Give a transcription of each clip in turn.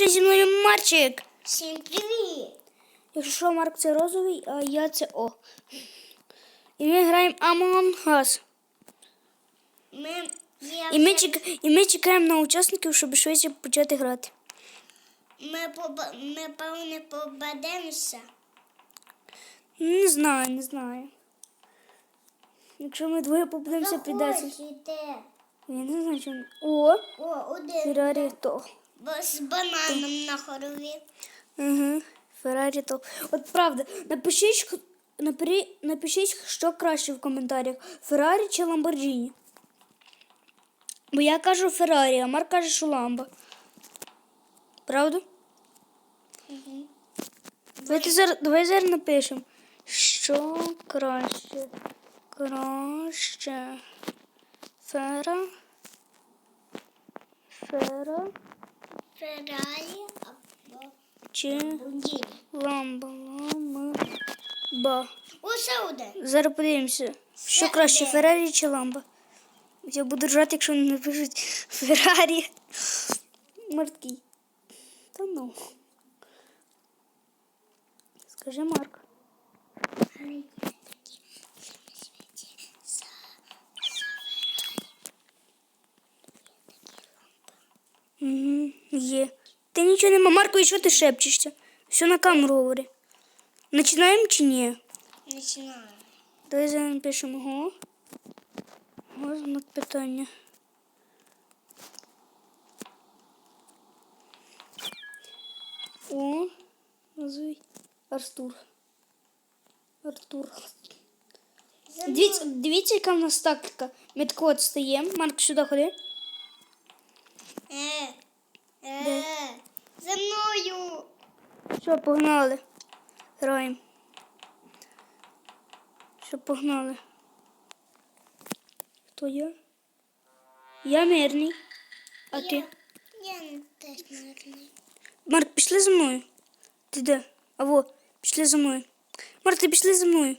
Ще зі мною Марчик. Всім привіт! Якщо що, Марк це розовий, а я це О. І ми граємо Among Us. Ми, І ми, чек... і ми чекаємо на учасників, щоб швидше почати грати. ми, поба... ми певне побадемося. Не знаю, не знаю. Якщо ми двоє попадемося, підеться. Я не знаю, що. О, О, один. Феррарі то. З бананом на хорові. Угу. Феррарі то. От правда, напишіть, напишіть, що краще в коментарях: Феррарі чи Ламборджіні. Бо я кажу Феррарі, а Марк каже, що Ламбо. Правда? Угу. Давайте зараз, давай зараз напишемо. Що краще? Краще. Фера. Фера Феррарі або чи ламба. Ламба. Усе один. Зараз подивимося. Що Все краще, йде. Феррарі чи ламба? Я буду ржати, якщо вони напишуть Феррарі. Марткий. Та ну. Скажи Марк. Угу, є. Ти нічого нема. Марко, і що ти шепчешся? Все на камеру говори. Починаємо чи ні? Починаємо. Давай зараз напишемо го. Го знак питання. О, назви Артур. Артур. Дивіться, дивіться, яка в нас тактика. Ми тако от стаємо. Марк, сюди ходи. Е, е, за мною. Все, погнали. Граємо. Все, погнали. Хто я? Я мирний. А ти? Я, я не теж знаю. Марк, пішли за мною. Ти де? Аво, пішли за мною. Марк, ти пішли за мною.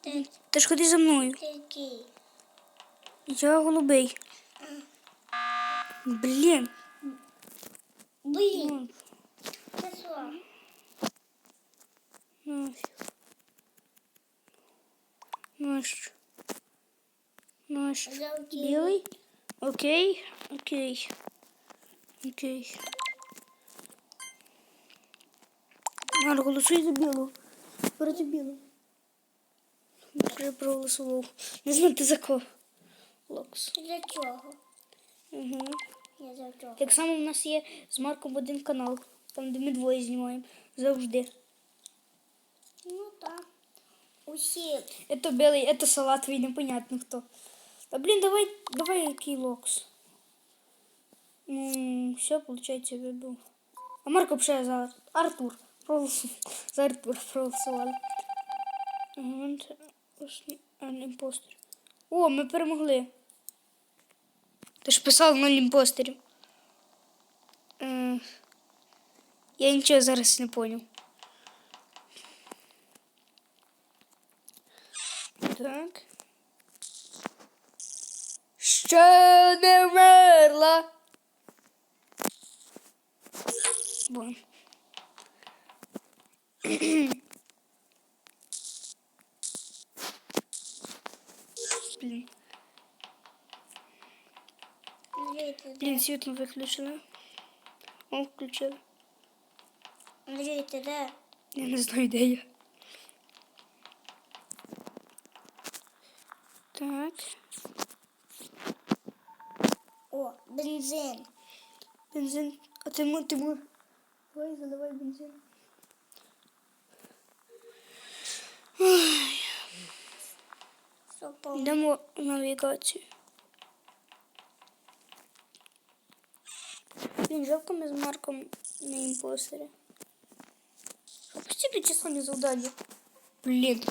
Ти Ти ж ходи за мною. який? Я голубий. Це що? Нафіг. Нащо? Нащо? Жовтий. Білий? Окей, окей. Окей. Марк, голосуй за білого. Проти. Марк вже проголосував. Не знаю, ти за кого. Локс. Для чого? Угу. Я за чого? Так само в нас є з Марком один канал, там де ми двоє знімаємо. Завжди. Ну так. Усі. Это белый, это салатовый, непонятно кто. Да блин, давай, давай який локс. Ну, все, получается, я выбил. А Марко вообще за Артур. Проголосував. За Артур проголосували. Event an imposter. О, ми перемогли. Ти ж писав нуль імпостерів. Е, я нічого зараз не поняв. Так. Ще не вмерла. Вон. Блін. Андрій, ти де? Блін, світло виключили. О, включили. Андрій, ти де? Я не знаю, де я. Так. О, бензин. Бензин. А Тимур, Тимур. Давай, заливай бензин. По Йдемо в навігацію. Блін, жалко ми з Марком на імпостері. Опусти число завдання. Блін.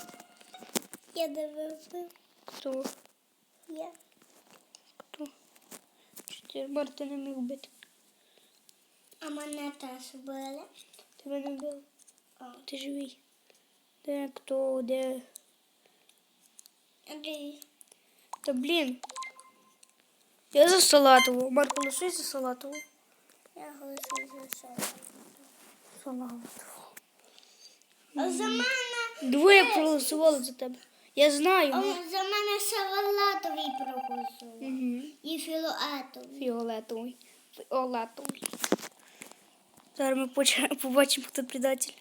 Я дивився. Хто? Я. Хто? Чотири Марта не міг бити. А мене теж били. Тебе не бив. О, Ти живий. Де хто, де? Андрій. Та блін. Я за салатову. Марко, лиши за салатову. Я голосую за. А мене, Двоє проголосували за тебе. Я знаю. а за мене салатовий проголосував. Угу. І філоетовий. Фіолетовий. Фіолетовий. Зараз ми побачимо, хто предатель.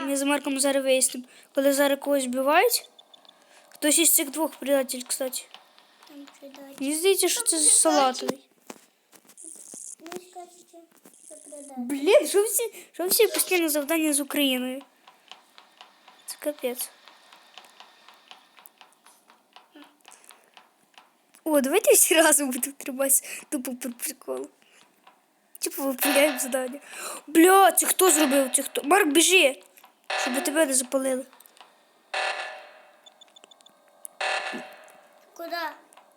Ми з Марком зараз вияснимо. Коли зараз когось вбивають, хтось із цих двох предатель, кстати. Там придать. Мені здається, що це салатовий. Ну, скажете, що придать. Блін, що всі, що всі постійно завдання з Україною? Це капець. О, давайте всі разом будемо триматися тупо по приколу. Типу виправляємо завдання. Бля, це хто зробив? Це хто? Марк, біжи! Щоб тебе не запалили. Куди?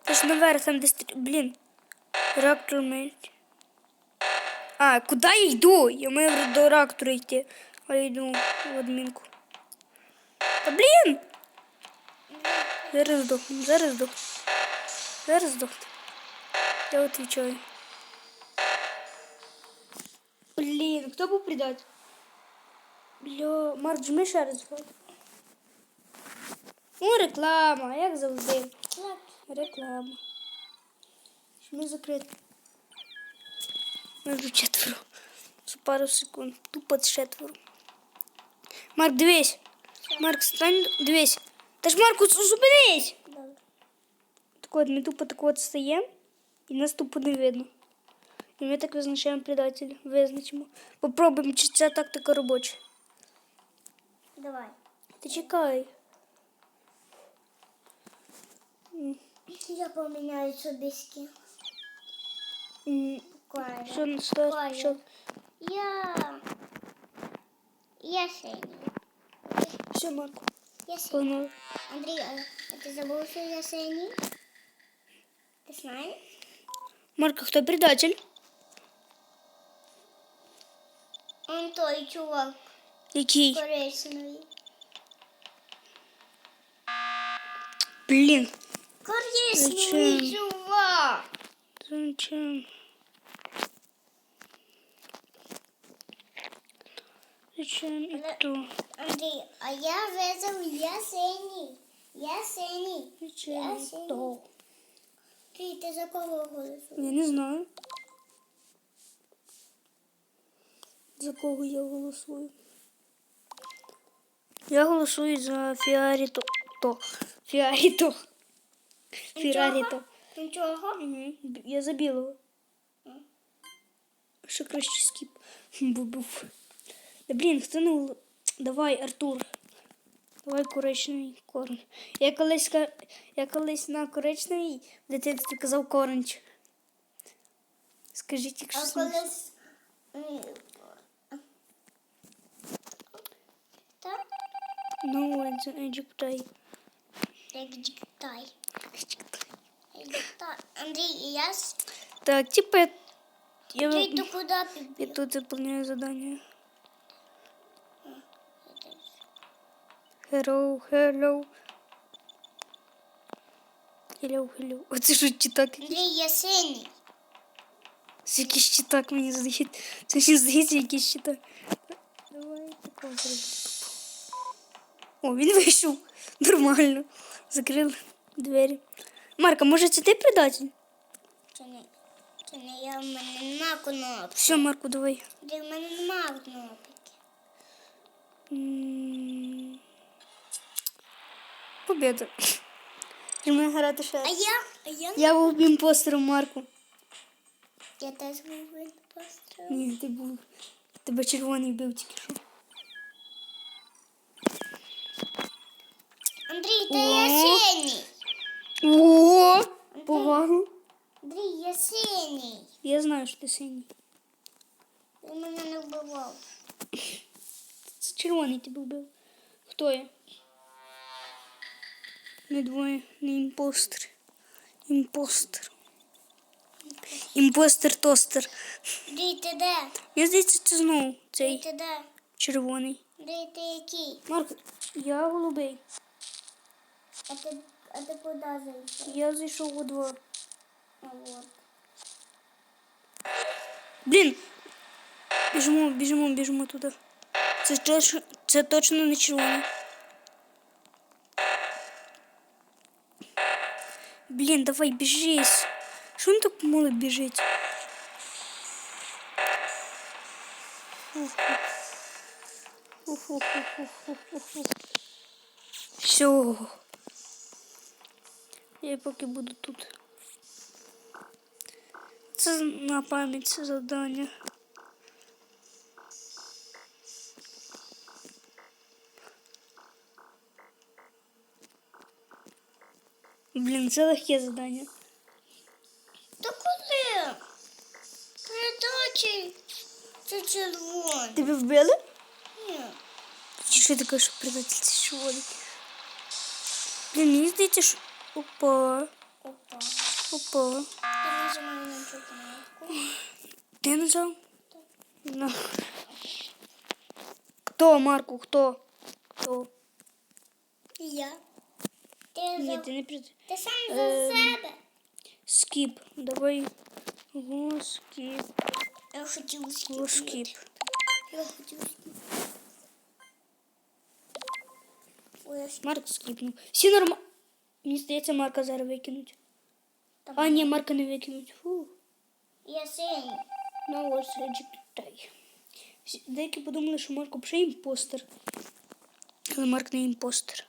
Це ж наверх, там де стрі... Блін. Реактор мить. А, куди я йду? Я маю до реактора йти. А я йду в адмінку. Та блін! Зараз здохну, зараз здохну. Зараз здохну. Я отвечаю. Блін, хто був предатель? Бля, Марк, жми ще раз. Ну, реклама, як завжди. Реклама. Жми закрити. Между четверо. За пару секунд. Тупо четверо. Марк, дивись. Марк, стань, дивись. Та ж Марку, зупинись! Так от, ми тупо так от стаємо, і нас тупо не видно. І ми так визначаємо предателя. Визначимо. Попробуємо, чи ця тактика робоча. Давай. Ти чекай. Я поміняю собі скін. М, Буквально. Що не стоїть? Буквально. Що? Я... Я синій. Все, Марку, Я синій. погнали. Андрій, а а ти забув, що я синій? Ти знаєш? Марко, хто предатель? Он той чувак Який? коричневий. Блін. Коричневий Зачем? чувак. Зачем? Зачем і то? Андрій, а я визов, я синій. Я синій. Зачем Я і синій. то? Ти, ти за кого голосуєш? Я не знаю. За кого я голосую? Я голосую за Фіаріто. То. Фіаріто. Фіаріто. Нічого? Я за білого. Ще краще скіп. Був. Да блін, гол- Давай, Артур. Давай коричневий корм. Я колись, я колись на коричневий в дитинстві казав коронч. Скажіть, якщо А колись... Ну, Egyptay. Як діктай. Андрій, я... Так, типа я, Андрій, ти куди я тут заполняю задание. Hello, hello. Hello, hello. Оце що читак? Андрій, я синій. Це якийсь читак, мені здається. Це мені здається якийсь читак. Давай такого зробимо. О, він вийшов. Нормально. Закрили двері. Марка, може це ти предатель? Це не, це не я, в мене нема кнопки. Все, Марку, давай. Андрій, в мене нема кнопки. М, Победа. Жми грати ще. А я? А я? Я був імпостером, Марку. Я теж був імпостер. Ні, ти був. Тебе червоний бив тільки що. Андрій, я О. синій. О! Повагу. Андрій, я синій. Я знаю, що ти синій. Ти мене не вбивав. Це червоний тебе вбив. Хто я? Не двоє, не імпостер. Імпостер. Імпостер тостер. Андрій, ти де? Мені здається, це знову цей ти де? червоний. Андрій, ти який? Марк, я голубий. А ти, а ти куди зайшов? Я зайшов у двор. А от. Блін. Біжимо, біжимо, біжимо туди. Це точно, це точно не червоне. Блін, давай біжись. Що він так мало біжить? Все. Я поки буду тут. Це на пам'ять це Блін, це легке завдання. Та коли? Передачі. Це червоний. Тебе вбили? Ні. Чи що таке, що предатель це червоний? Блін, мені здається, що... Опа, Опа. опа. Я нажимаю на цю кнопку. Ти нажав? На. Хто, Марку, хто? Хто? Я. Ти, Ні, за... ти не пред... ти сам за Ем. себе. Скіп. Давай. Го, скіп. Я хотів Го, скіп. Я хотів скіпнути. Ой, Марк скіпнув. Всі норма... Мені здається, Марка зараз викинуть. Там. А, ні, Марка не викинуть. Фу. Я синій. Ну, ось Тай. Деякі подумали, що Марко вже імпостер. Але Марк не імпостер.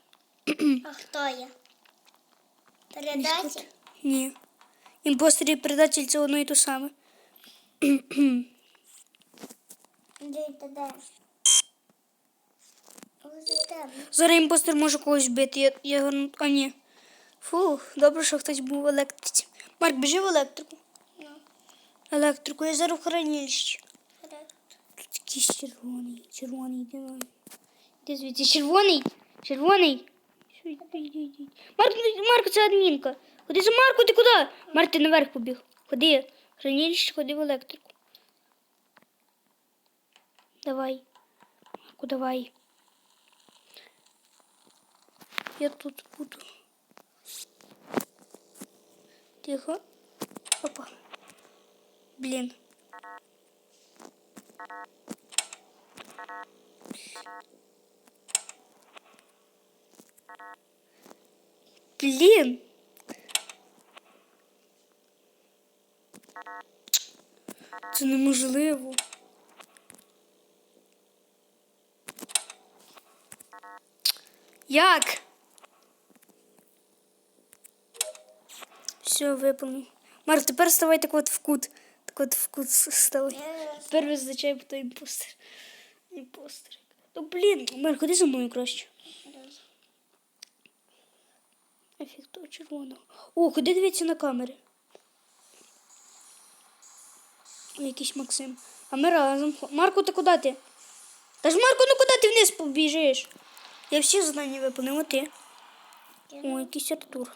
А хто я? Передачі? Ні. Імпостер і предатель це одно і те саме. Зараз імпостер може когось бити. Я, я... гарну- А, ні. Фух, добре, що хтось був в електриці. Марк, біжи в електрику. Ну, Електрику, я зараз в хранилищі. Тут якийсь червоний, червоний, він? Де звідси? Червоний? Червоний? Марк, ну, Марк, це адмінка. Ходи за Марку, ти куди? Марк, ти наверх побіг. Ходи. Хранилище, ходи в електрику. Давай. Марку, давай. Я тут буду. Тихо. Опа. Блін. Блін. Це неможливо. Як? Все, виповнив. Марк, тепер ставай так от в кут. Так от в кут ставай. Тепер визначай, хто імпостер. Імпостер. Ну блін, Марк, ходи за мною краще. Ефір червоного. О, ходи дивіться на камери. Якийсь Максим. А ми разом. Марко, ти куди ти? Та ж Марко, ну куди ти вниз побіжиш? Я всі завдання виповнив, а ти. О, якийсь Артур.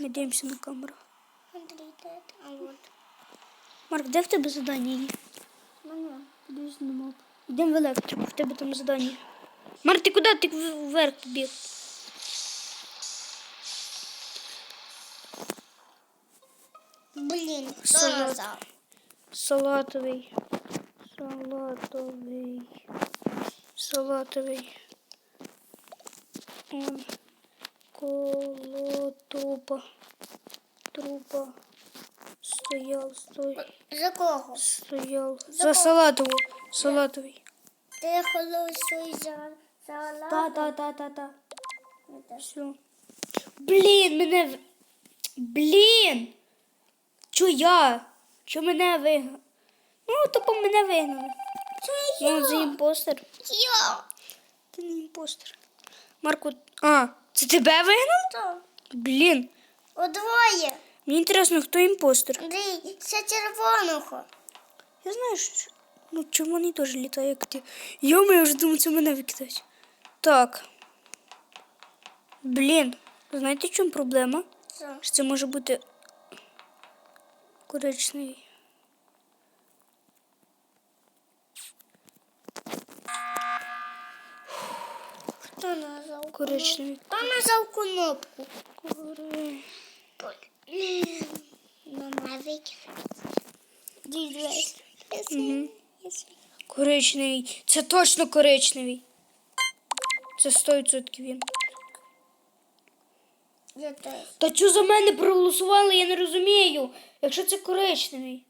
Ми дивимося на камеру. Андрій, де? А от. Марк, де в тебе задання є? Мене. Подивись на мапу. Йдемо в електрику, в тебе там задання. Марк, ти куди? Ти вверх побіг. Блін, Салат. назав? Салатовий. Салатовий. Салатовий. Он. Коло трупа. Трупа. Стоял, стой. За кого? Стоял. За За кого? салатову. Салатовий. Ти голосуй за, за Та, та, та, та, та. Все. Блін, мене. Блін! Чо я? Чо мене вигнали? Ну, тупо мене вигнали. Це Я за імпостер. Я. Ти не імпостер. Марко. А, це тебе вигнав? Хто? Блін. Удвоє. Мені інтересно, хто імпостер. Андрій, це червоного. Я знаю, що. Ну, червоний теж літає, як ти. Йома, я вже думаю, це мене викидають. Так. Блін. Знаєте, в чому проблема? Що? Що це може бути коричневий. Хто нажав? Коричневий. Хто нажав кнопку? Кори... Мама викинула. Дідусь. Угу. Коричневий. Це точно коричневий. Це 100% він. Я теж. Та що за мене проголосували, я не розумію. Якщо це коричневий.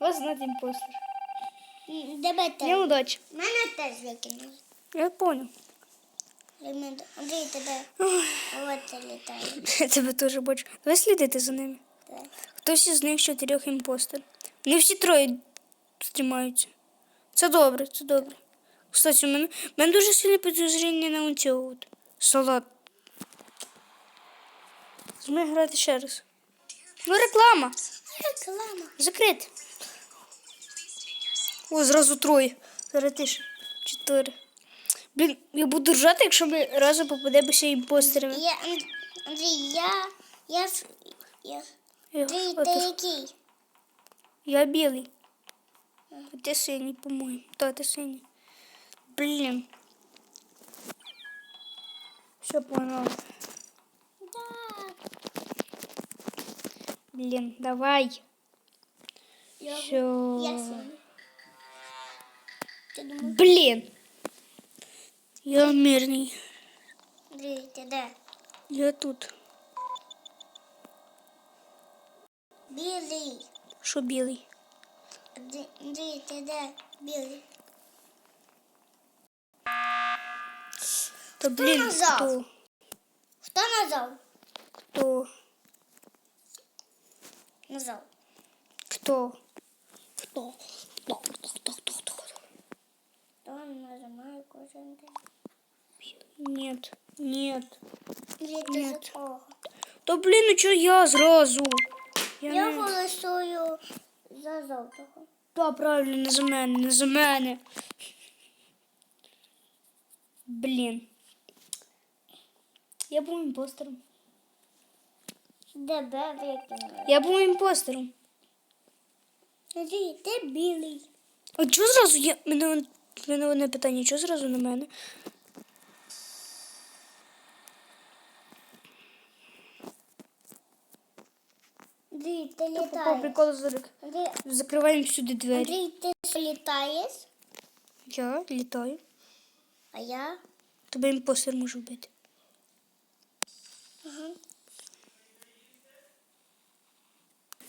Вас знати імпостер. Я теж. удачі. Мене теж викинули. Я понял. Андрій, тебе. От літає. Я тебе теж бачу. Давай слідити за ними. Так. Хтось із них чотирьох імпостер. Не всі троє стрімаються. Це добре, це добре. Кстати, у мене, у мене дуже сильне підозріння на цього от. Салат. Зми грати ще раз. Ну, реклама. Реклама. Закрити. О, зразу троє. Зараз ти ще чотири. Блін, я буду ржати, якщо ми разом попадемося імпостерами. Я, Андрій, я, я, я, Я, Андрій, ти- який? я білий. А ти синій, по-моєму. Так, ти синій. Блін. Все понял. Так. Блін, давай. Я, Все. я син. Ти думаєш, Блін. Я мирний. Андрій, ти де? Я тут. Білий. Що білий? Андрій, Андрій, ти де? Білий. Та блін, назвав? хто? Хто назвав? Хто? Назвав. Хто? Хто? Хто? Хто? Хто? Хто? Хто? Хто нажимає кожен день? Нет, нет. Ні. за? Та блін, ну чого я зразу? Я Я не... голосую за жовтого. Та правильно, не за мене, не за мене. Блін. Я був імпостером. Викинули. Я був імпостером. Ти білий. А чого зразу я. Мене, мене одне питання, чого зразу на мене? Андрій, ти По приколу зак- Андрій, закриваємо всюди двері. Андрій, ти літаєш, Я літаю. а я? Тебе імпостер може вбити. Ага.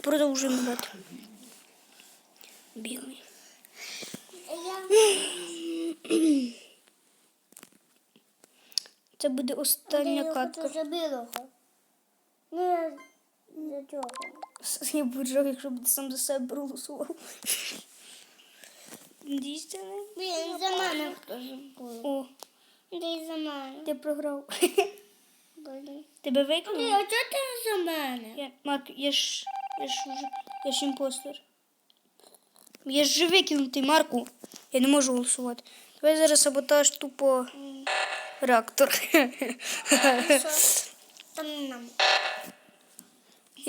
Продовжуємо грати. Білий. Я? Це буде остання катка. білого. Не за цього. Я буду жах, якщо б ти сам за себе проголосував. Дійсно. Блін, за мене хтось був. О, Андрій, за мене. ти програв. Блін. Тебе викинули? а чого ти за мене? Я, Мак, я ж, я ж уже, я ж імпостер. Я ж викинутий, Марку. Я не можу голосувати. Давай зараз саботаж тупо реактор. Що? Там нам.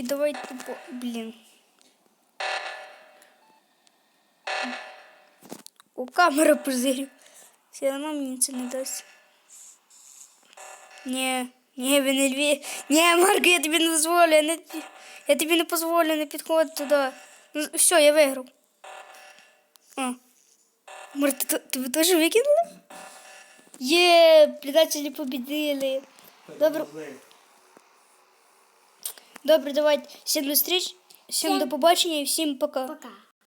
І тупо, блін. О, камера позирю. Все одно мені це не дасть. Ні, ні, ви не льві. Я тобі не дозволю. Я, не, я тобі не дозволю, не підходь туди. Ну, все, я виграв. А. Марк, ти, тебе теж викинули? Є, предателі победили. Добре. Добре, давайте. Всім до зустріч, всім до побачення і всім пока. Пока.